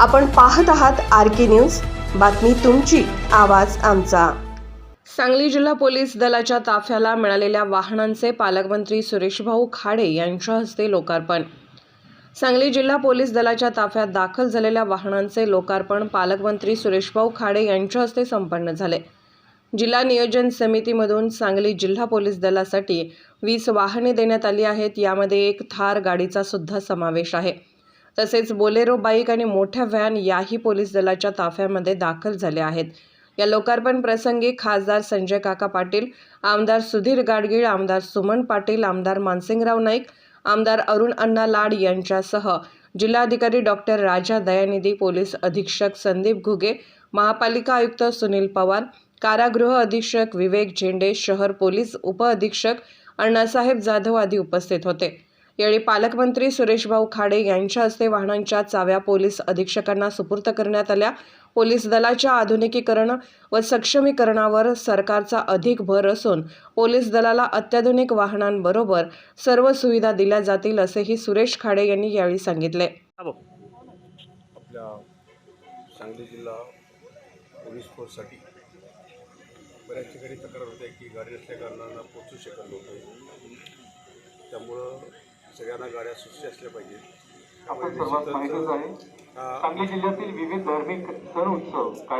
आपण पाहत आहात आर के न्यूज. बातमी तुमची आवाज आमचा. सांगली जिल्हा पोलीस दलाच्या ताफ्याला मिळालेल्या वाहनांचे पालकमंत्री सुरेशभाऊ खाडे यांच्या हस्ते लोकार्पण. सांगली जिल्हा पोलीस दलाच्या ताफ्यात दाखल झालेल्या वाहनांचे लोकार्पण पालकमंत्री सुरेशभाऊ खाडे यांच्या हस्ते संपन्न झाले. जिल्हा नियोजन समितीमधून सांगली जिल्हा पोलीस दलासाठी वीस वाहने देण्यात आली आहेत. यामध्ये एक थार गाडीचा सुद्धा समावेश आहे. तसेच बोलेरो बाईक आणि मोठ्या व्हॅन याही पोलीस दलाच्या ताफ्यामध्ये दाखल झाल्या आहेत. या लोकार्पण प्रसंगी खासदार संजय काका पाटील आमदार सुधीर गाडगीळ आमदार सुमन पाटील आमदार मानसिंगराव नाईक आमदार अरुण अण्णा लाड यांच्यासह जिल्हाधिकारी डॉक्टर राजा दयानिधी पोलीस अधीक्षक संदीप घुगे महापालिका आयुक्त सुनील पवार कारागृह अधीक्षक विवेक झेंडे शहर पोलीस उपअधीक्षक अण्णासाहेब जाधव आदी उपस्थित होते. यावेळी पालकमंत्री सुरेशभाऊ खाडे यांच्या हस्ते वाहनांच्या चाव्या पोलीस अधीक्षकांना सुपूर्द करण्यात आल्या. पोलीस दलाच्या आधुनिकीकरण व सक्षमीकरणावर सरकारचा अधिक भर असून पोलीस दलाला अत्याधुनिक वाहनांबरोबर सर्व सुविधा दिल्या जातील असेही सुरेश खाडे यांनी यावेळी सांगितले. आपल्या सांगली जिल्हा पोलीस फोर्ससाठी बऱ्याच ठिकाणी तक्रार होते की गाडी नसल्या कारणानं पोचू शकत नव्हते. त्यामुळं सगळ्यांना गाड्या सुस्ती असल्या पाहिजेत आपण सर्वात माहितच आहे. सांगली जिल्ह्यातील विविध धार्मिक सण उत्सव काय